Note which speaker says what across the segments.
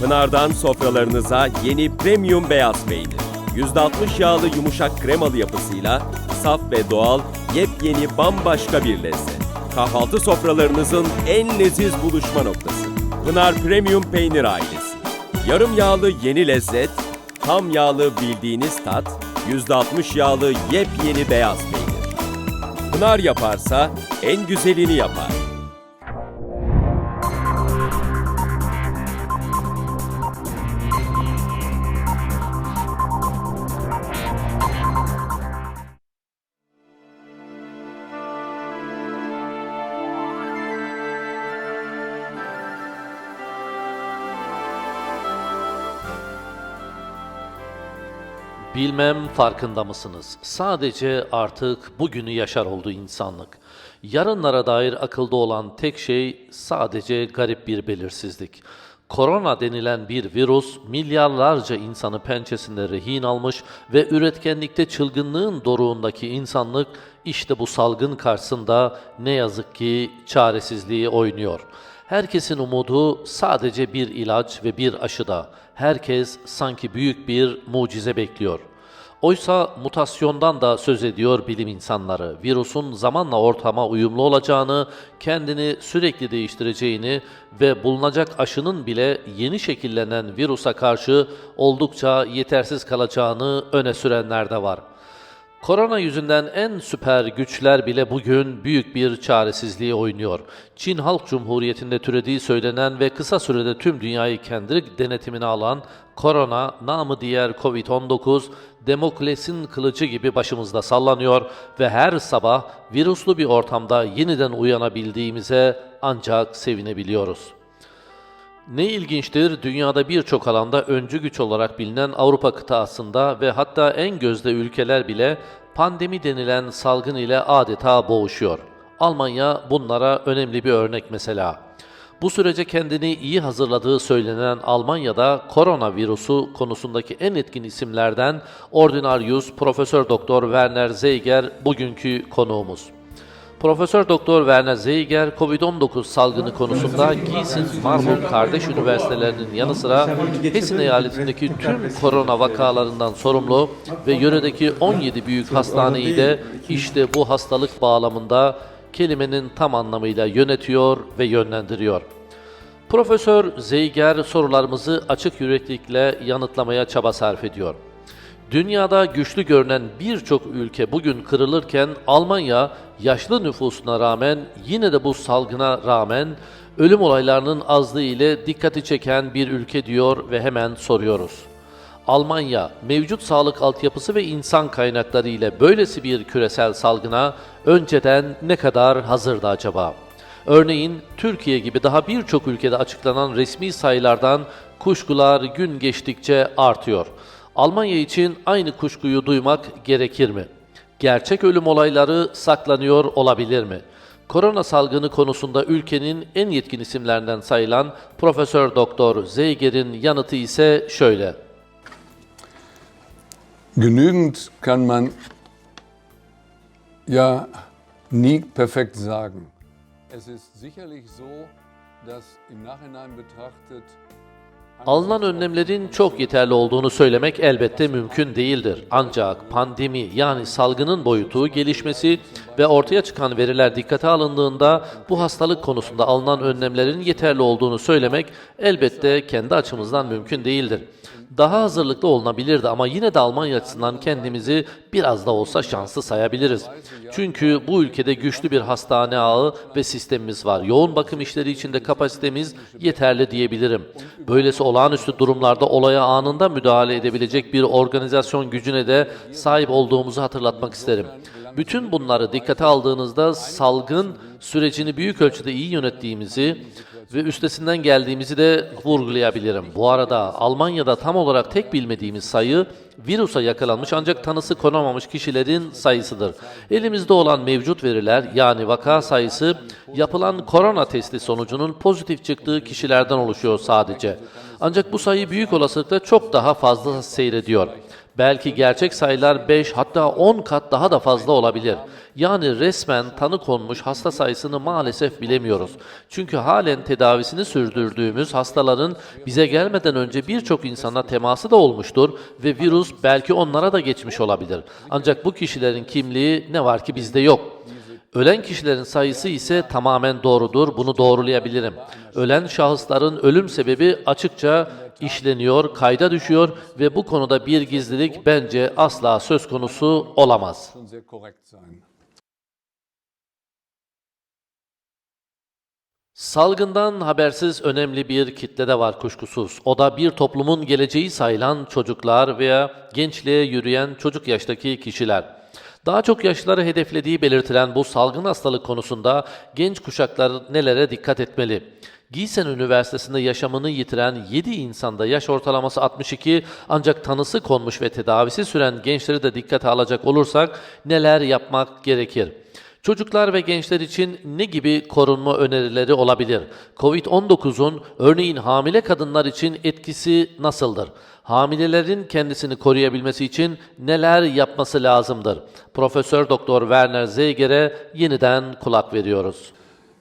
Speaker 1: Pınar'dan sofralarınıza yeni premium beyaz peynir. %60 yağlı yumuşak kremalı yapısıyla saf ve doğal yepyeni bambaşka bir lezzet. Kahvaltı sofralarınızın en leziz buluşma noktası. Pınar Premium Peynir Ailesi. Yarım yağlı yeni lezzet, tam yağlı bildiğiniz tat, %60 yağlı yepyeni beyaz peynir. Pınar yaparsa en güzelini yapar.
Speaker 2: Bilmem farkında mısınız? Sadece artık bugünü yaşar oldu insanlık. Yarınlara dair akılda olan tek şey sadece garip bir belirsizlik. Korona denilen bir virüs milyarlarca insanı pençesinde rehin almış ve üretkenlikte çılgınlığın doruğundaki insanlık işte bu salgın karşısında ne yazık ki çaresizliği oynuyor. Herkesin umudu sadece bir ilaç ve bir aşıda. Herkes sanki büyük bir mucize bekliyor. Oysa mutasyondan da söz ediyor bilim insanları. Virüsün zamanla ortama uyumlu olacağını, kendini sürekli değiştireceğini ve bulunacak aşının bile yeni şekillenen virüse karşı oldukça yetersiz kalacağını öne sürenler de var. Korona yüzünden en süper güçler bile bugün büyük bir çaresizliği oynuyor. Çin Halk Cumhuriyeti'nde türediği söylenen ve kısa sürede tüm dünyayı kendi denetimine alan korona, namı diğer Covid-19, Demokles'in kılıcı gibi başımızda sallanıyor ve her sabah virüslü bir ortamda yeniden uyanabildiğimize ancak sevinebiliyoruz. Ne ilginçtir, dünyada birçok alanda öncü güç olarak bilinen Avrupa kıtasında ve hatta en gözde ülkeler bile pandemi denilen salgın ile adeta boğuşuyor. Almanya bunlara önemli bir örnek mesela. Bu sürece kendini iyi hazırladığı söylenen Almanya'da koronavirüsü konusundaki en etkin isimlerden Ordinarius Profesör Doktor Werner Zeiger bugünkü konuğumuz. Profesör Doktor Werner Zeiger, COVID-19 salgını konusunda Gießen Marburg kardeş üniversitelerinin yanı sıra Hessen eyaletindeki tüm korona vakalarından sorumlu ve yöredeki 17 büyük hastaneyi de işte bu hastalık bağlamında kelimenin tam anlamıyla yönetiyor ve yönlendiriyor. Profesör Zeiger sorularımızı açık yüreklilikle yanıtlamaya çaba sarf ediyor. Dünyada güçlü görünen birçok ülke bugün kırılırken Almanya yaşlı nüfusuna rağmen yine de bu salgına rağmen ölüm olaylarının azlığı ile dikkati çeken bir ülke diyor ve hemen soruyoruz. Almanya mevcut sağlık altyapısı ve insan kaynakları ile böylesi bir küresel salgına önceden ne kadar hazırdı acaba? Örneğin Türkiye gibi daha birçok ülkede açıklanan resmi sayılardan kuşkular gün geçtikçe artıyor. Almanya için aynı kuşkuyu duymak gerekir mi? Gerçek ölüm olayları saklanıyor olabilir mi? Korona salgını konusunda ülkenin en yetkin isimlerinden sayılan Profesör Doktor Zeiger'in yanıtı ise şöyle.
Speaker 3: Genügend kann man ja nie perfekt sagen. Es ist sicherlich so, dass im Nachhinein betrachtet
Speaker 2: Alınan önlemlerin çok yeterli olduğunu söylemek elbette mümkün değildir. Ancak pandemi yani salgının boyutu, gelişmesi ve ortaya çıkan veriler dikkate alındığında bu hastalık konusunda alınan önlemlerin yeterli olduğunu söylemek elbette kendi açımızdan mümkün değildir. Daha hazırlıklı olunabilirdi ama yine de Almanya açısından kendimizi biraz da olsa şanslı sayabiliriz. Çünkü bu ülkede güçlü bir hastane ağı ve sistemimiz var. Yoğun bakım işleri içinde kapasitemiz yeterli diyebilirim. Böylesi olağanüstü durumlarda olaya anında müdahale edebilecek bir organizasyon gücüne de sahip olduğumuzu hatırlatmak isterim. Bütün bunları dikkate aldığınızda salgın sürecini büyük ölçüde iyi yönettiğimizi ve üstesinden geldiğimizi de vurgulayabilirim. Bu arada Almanya'da tam olarak tek bilmediğimiz sayı virüse yakalanmış ancak tanısı konamamış kişilerin sayısıdır. Elimizde olan mevcut veriler yani vaka sayısı yapılan korona testi sonucunun pozitif çıktığı kişilerden oluşuyor sadece. Ancak bu sayı büyük olasılıkla çok daha fazla seyrediyor. Belki gerçek sayılar 5 hatta 10 kat daha da fazla olabilir. Yani resmen tanı konmuş hasta sayısını maalesef bilemiyoruz. Çünkü halen tedavisini sürdürdüğümüz hastaların bize gelmeden önce birçok insana teması da olmuştur ve virüs belki onlara da geçmiş olabilir. Ancak bu kişilerin kimliği ne var ki bizde yok. Ölen kişilerin sayısı ise tamamen doğrudur. Bunu doğrulayabilirim. Ölen şahısların ölüm sebebi açıkça işleniyor, kayda düşüyor ve bu konuda bir gizlilik bence asla söz konusu olamaz. Salgından habersiz önemli bir kitle de var kuşkusuz. O da bir toplumun geleceği sayılan çocuklar veya gençliğe yürüyen çocuk yaştaki kişiler. Daha çok yaşlıları hedeflediği belirtilen bu salgın hastalık konusunda genç kuşaklar nelere dikkat etmeli? Gießen Üniversitesi'nde yaşamını yitiren 7 insanda yaş ortalaması 62 ancak tanısı konmuş ve tedavisi süren gençleri de dikkate alacak olursak neler yapmak gerekir? Çocuklar ve gençler için ne gibi korunma önerileri olabilir? Covid-19'un örneğin hamile kadınlar için etkisi nasıldır? Hamilelerin kendisini koruyabilmesi için neler yapması lazımdır? Profesör Doktor Werner Zeiger'e yeniden kulak veriyoruz.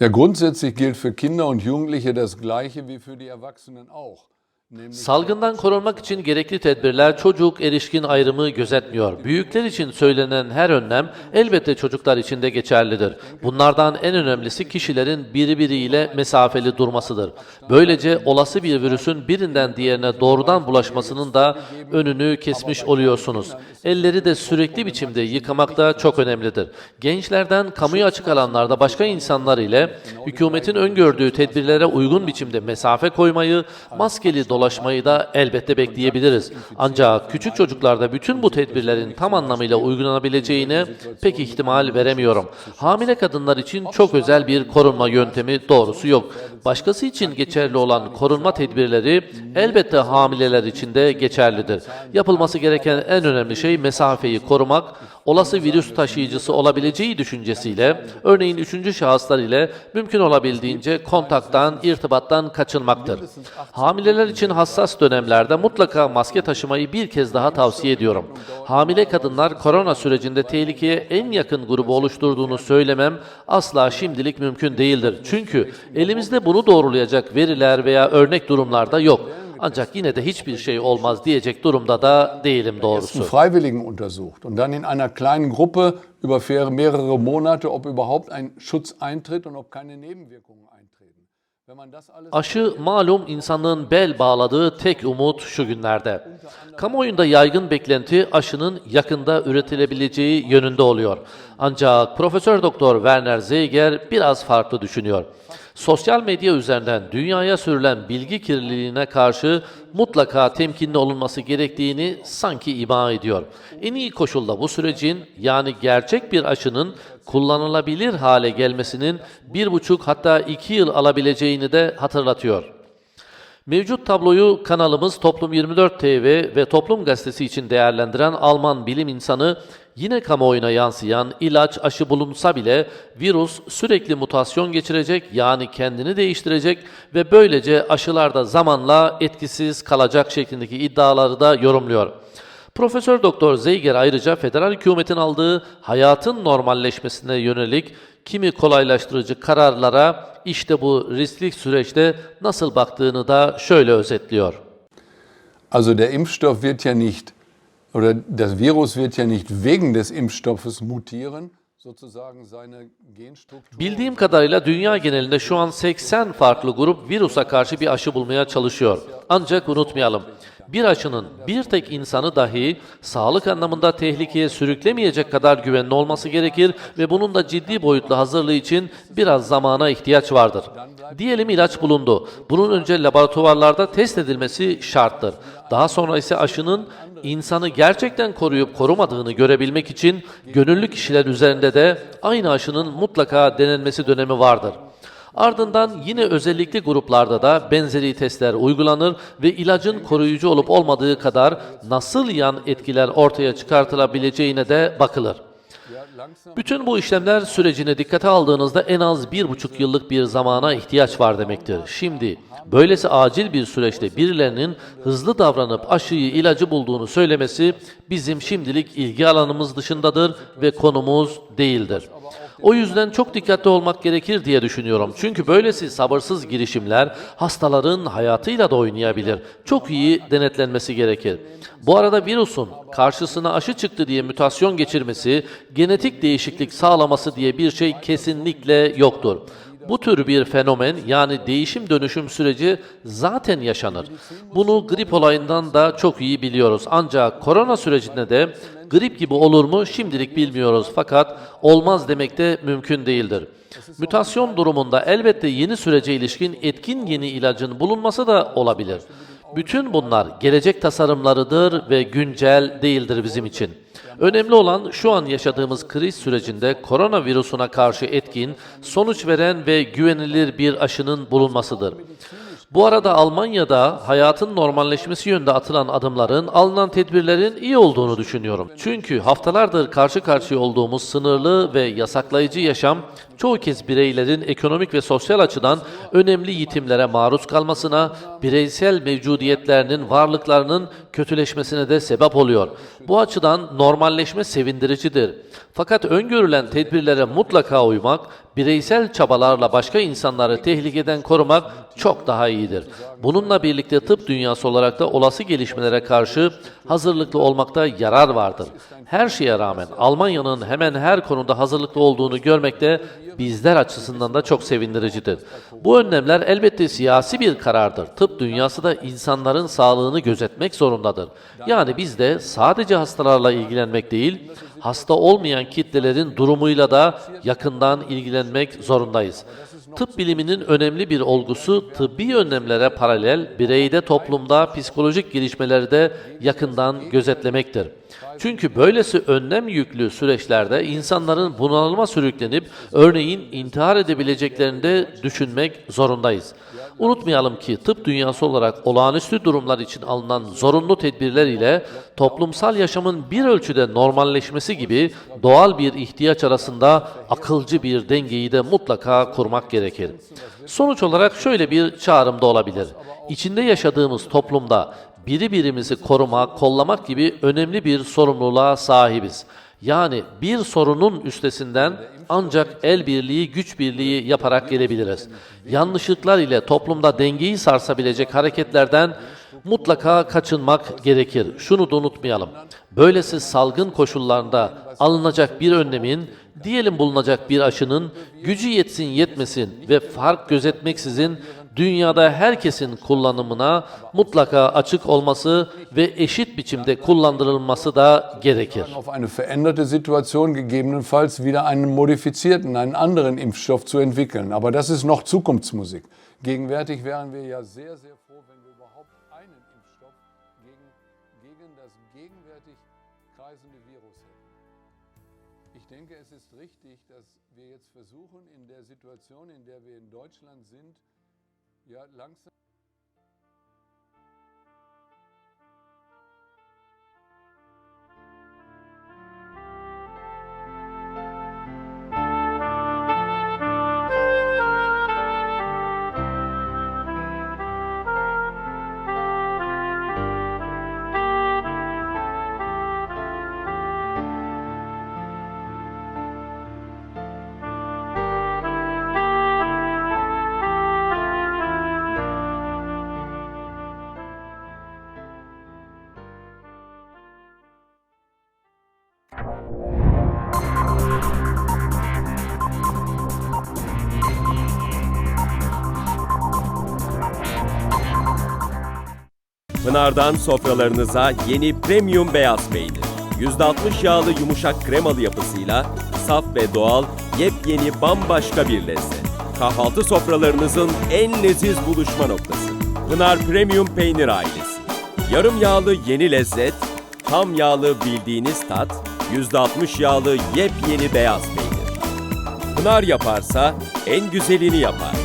Speaker 3: Ja, grundsätzlich gilt für Kinder und Jugendliche das Gleiche wie für die Erwachsenen auch.
Speaker 2: Salgından korunmak için gerekli tedbirler çocuk erişkin ayrımı gözetmiyor. Büyükler için söylenen her önlem elbette çocuklar için de geçerlidir. Bunlardan en önemlisi kişilerin birbiriyle mesafeli durmasıdır. Böylece olası bir virüsün birinden diğerine doğrudan bulaşmasının da önünü kesmiş oluyorsunuz. Elleri de sürekli biçimde yıkamak da çok önemlidir. Gençlerden kamuya açık alanlarda başka insanlar ile hükümetin öngördüğü tedbirlere uygun biçimde mesafe koymayı, maskeli dolaşmayı da elbette bekleyebiliriz. Ancak küçük çocuklarda bütün bu tedbirlerin tam anlamıyla uygulanabileceğine pek ihtimal veremiyorum. Hamile kadınlar için çok özel bir korunma yöntemi doğrusu yok. Başkası için geçerli olan korunma tedbirleri elbette hamileler için de geçerlidir. Yapılması gereken en önemli şey mesafeyi korumak, olası virüs taşıyıcısı olabileceği düşüncesiyle, örneğin üçüncü şahıslar ile mümkün olabildiğince kontaktan, irtibattan kaçınmaktır. Hamileler için hassas dönemlerde mutlaka maske taşımayı bir kez daha tavsiye ediyorum. Hamile kadınlar korona sürecinde tehlikeye en yakın grubu oluşturduğunu söylemem asla şimdilik mümkün değildir. Çünkü elimizde bunu doğrulayacak veriler veya örnek durumlar da yok. Ancak yine de hiçbir şey olmaz diyecek durumda da değilim doğrusu.
Speaker 3: Freiwilligen untersucht und dann in einer kleinen Gruppe über mehrere Monate, ob überhaupt ein Schutz eintritt und ob keine Nebenwirkungen eintreten.
Speaker 2: Aşı malum insanlığın bel bağladığı tek umut şu günlerde. Kamuoyunda yaygın beklenti aşının yakında üretilebileceği yönünde oluyor. Ancak Profesör Doktor Werner Zeiger biraz farklı düşünüyor. Sosyal medya üzerinden dünyaya sürülen bilgi kirliliğine karşı mutlaka temkinli olunması gerektiğini sanki ima ediyor. En iyi koşulda bu sürecin yani gerçek bir aşının kullanılabilir hale gelmesinin bir buçuk hatta iki yıl alabileceğini de hatırlatıyor. Mevcut tabloyu kanalımız Toplum 24 TV ve Toplum Gazetesi için değerlendiren Alman bilim insanı yine kamuoyuna yansıyan ilaç aşı bulunsa bile virüs sürekli mutasyon geçirecek yani kendini değiştirecek ve böylece aşılarda zamanla etkisiz kalacak şeklindeki iddiaları da yorumluyor. Profesör Doktor Zeiger ayrıca federal hükümetin aldığı hayatın normalleşmesine yönelik kimi kolaylaştırıcı kararlara işte bu riskli süreçte nasıl baktığını da şöyle özetliyor.
Speaker 3: Also der Impfstoff wird ja nicht, oder das Virus wird ja nicht wegen des Impfstoffes mutieren.
Speaker 2: Bildiğim kadarıyla dünya genelinde şu an 80 farklı grup virüse karşı bir aşı bulmaya çalışıyor. Ancak unutmayalım, bir aşının bir tek insanı dahi sağlık anlamında tehlikeye sürüklemeyecek kadar güvenli olması gerekir ve bunun da ciddi boyutlu hazırlığı için biraz zamana ihtiyaç vardır. Diyelim ilaç bulundu. Bunun önce laboratuvarlarda test edilmesi şarttır. Daha sonra ise aşının insanı gerçekten koruyup korumadığını görebilmek için gönüllü kişiler üzerinde de aynı aşının mutlaka denenmesi dönemi vardır. Ardından yine özellikli gruplarda da benzeri testler uygulanır ve ilacın koruyucu olup olmadığı kadar nasıl yan etkiler ortaya çıkartılabileceğine de bakılır. Bütün bu işlemler sürecini dikkate aldığınızda en az bir buçuk yıllık bir zamana ihtiyaç var demektir. Şimdi Böylesi acil bir süreçte birilerinin hızlı davranıp aşıyı ilacı bulduğunu söylemesi bizim şimdilik ilgi alanımız dışındadır ve konumuz değildir. O yüzden çok dikkatli olmak gerekir diye düşünüyorum. Çünkü böylesi sabırsız girişimler hastaların hayatıyla da oynayabilir. Çok iyi denetlenmesi gerekir. Bu arada virüsün karşısına aşı çıktı diye mutasyon geçirmesi, genetik değişiklik sağlaması diye bir şey kesinlikle yoktur. Bu tür bir fenomen yani değişim dönüşüm süreci zaten yaşanır. Bunu grip olayından da çok iyi biliyoruz. Ancak korona sürecinde de grip gibi olur mu şimdilik bilmiyoruz fakat olmaz demek de mümkün değildir. Mütasyon durumunda elbette yeni sürece ilişkin etkin yeni ilacın bulunması da olabilir. Bütün bunlar gelecek tasarımlarıdır ve güncel değildir bizim için. Önemli olan şu an yaşadığımız kriz sürecinde koronavirüsüne karşı etkin, sonuç veren ve güvenilir bir aşının bulunmasıdır. Bu arada Almanya'da hayatın normalleşmesi yönünde atılan adımların, alınan tedbirlerin iyi olduğunu düşünüyorum. Çünkü haftalardır karşı karşıya olduğumuz sınırlı ve yasaklayıcı yaşam çoğu kez bireylerin ekonomik ve sosyal açıdan önemli yitimlere maruz kalmasına, bireysel mevcudiyetlerinin varlıklarının kötüleşmesine de sebep oluyor. Bu açıdan normalleşme sevindiricidir. Fakat öngörülen tedbirlere mutlaka uymak, bireysel çabalarla başka insanları tehlikeden korumak çok daha iyidir. Bununla birlikte tıp dünyası olarak da olası gelişmelere karşı hazırlıklı olmakta yarar vardır. Her şeye rağmen Almanya'nın hemen her konuda hazırlıklı olduğunu görmek de bizler açısından da çok sevindiricidir. Bu önlemler elbette siyasi bir karardır. Tıp dünyası da insanların sağlığını gözetmek zorundadır. Yani biz de sadece hastalarla ilgilenmek değil, hasta olmayan kitlelerin durumuyla da yakından ilgilenmek zorundayız. Tıp biliminin önemli bir olgusu tıbbi önlemlere paralel bireyde toplumda psikolojik gelişmeleri de yakından gözetlemektir. Çünkü böylesi önlem yüklü süreçlerde insanların bunalıma sürüklenip örneğin intihar edebileceklerini de düşünmek zorundayız. Unutmayalım ki tıp dünyası olarak olağanüstü durumlar için alınan zorunlu tedbirler ile toplumsal yaşamın bir ölçüde normalleşmesi gibi doğal bir ihtiyaç arasında akılcı bir dengeyi de mutlaka kurmak gerekir. Sonuç olarak şöyle bir çağrım da olabilir. İçinde yaşadığımız toplumda biri birimizi korumak, kollamak gibi önemli bir sorumluluğa sahibiz. Yani bir sorunun üstesinden ancak el birliği, güç birliği yaparak gelebiliriz. Yanlışlıklar ile toplumda dengeyi sarsabilecek hareketlerden mutlaka kaçınmak gerekir. Şunu da unutmayalım. Böylesi salgın koşullarında alınacak bir önlemin, diyelim bulunacak bir aşının gücü yetsin yetmesin ve fark gözetmeksizin dünyada herkesin kullanımına mutlaka açık olması ve eşit biçimde kullandırılması da gerekir.
Speaker 3: auf eine veränderte Situation gegebenenfalls wieder einen modifizierten, einen anderen Impfstoff zu entwickeln. Aber das ist noch Zukunftsmusik. Gegenwärtig wären wir ja sehr, sehr froh, wenn wir überhaupt einen Impfstoff gegen, gegen das gegenwärtig kreisende Virus hätten. Ich denke, es ist richtig, dass wir jetzt versuchen, in der Situation, in der wir in Deutschland sind, ja langsam.
Speaker 1: Pınar'dan sofralarınıza yeni premium beyaz peynir. %60 yağlı yumuşak kremalı yapısıyla saf ve doğal yepyeni bambaşka bir lezzet. Kahvaltı sofralarınızın en leziz buluşma noktası. Pınar Premium Peynir ailesi. Yarım yağlı yeni lezzet, tam yağlı bildiğiniz tat, %60 yağlı yepyeni beyaz peynir. Pınar yaparsa en güzelini yapar.